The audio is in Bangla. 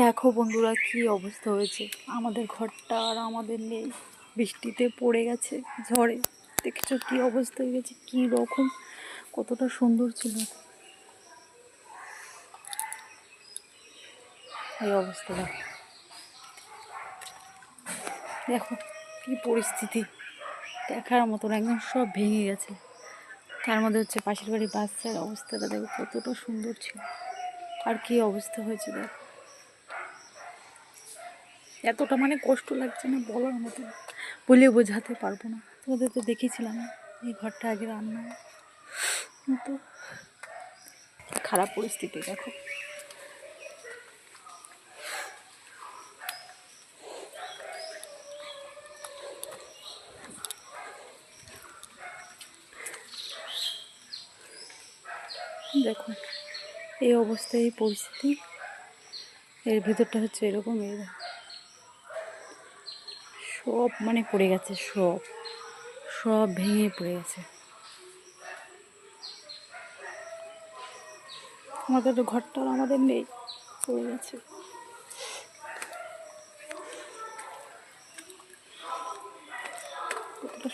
দেখো বন্ধুরা কি অবস্থা হয়েছে। আমাদের ঘরটা আর আমাদের নেই। বৃষ্টিতে পড়ে গেছে, ঝড়ে। দেখেছ কি অবস্থা হয়ে গেছে, কি রকম, কতটা সুন্দর ছিল। এই অবস্থা দেখো। দেখো কি পরিস্থিতি। দেখার মতন একদম সব ভেঙে গেছে। তার মধ্যে হচ্ছে পাশের বাড়ির বাচ্চার অবস্থাটা দেখো কতটা সুন্দর ছিল। আর কি অবস্থা হয়েছে দেখো। এতটা মানে কষ্ট লাগছে না বলার মতো। বলে বোঝাতে পারব না। তোমাদের তো দেখেছিলাম এই ঘরটা আগে রান্না। তো খারাপ পরিস্থিতি, দেখো। দেখো, এই অবস্থায় এই পরিস্থিতি, এর ভিতরটা হচ্ছে এরকম এই। সব মানে পড়ে গেছে, সব। সব ভেঙে পড়ে গেছে। আমাদের ঘরটা আমাদের নেই, পড়ে গেছে। কতটা